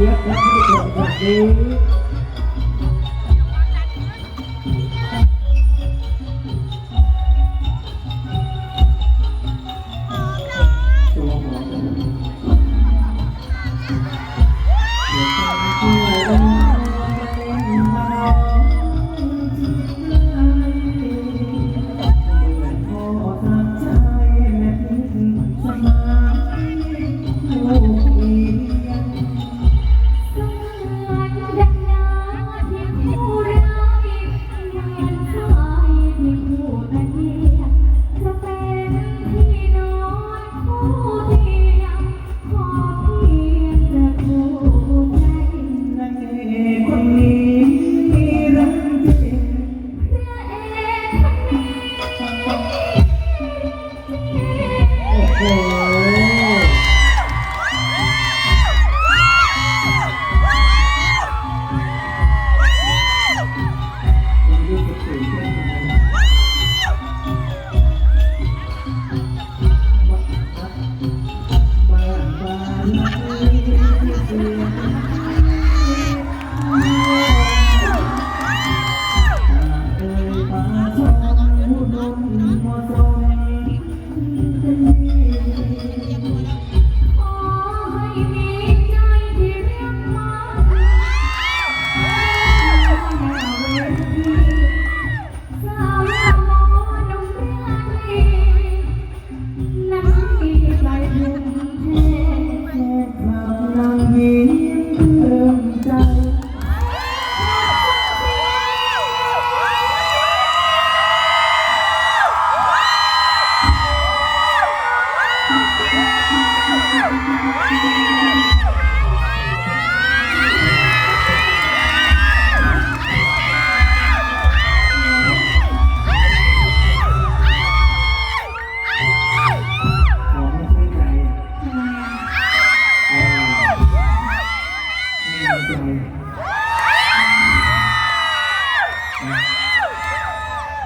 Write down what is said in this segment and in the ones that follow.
จี๊ยบและทุกคนสวัสดี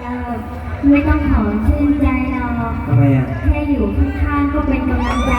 เราไม่ต้องขอชื่นใจหรอกแค่อยู่ข้างๆก็เป็นกำลังใจ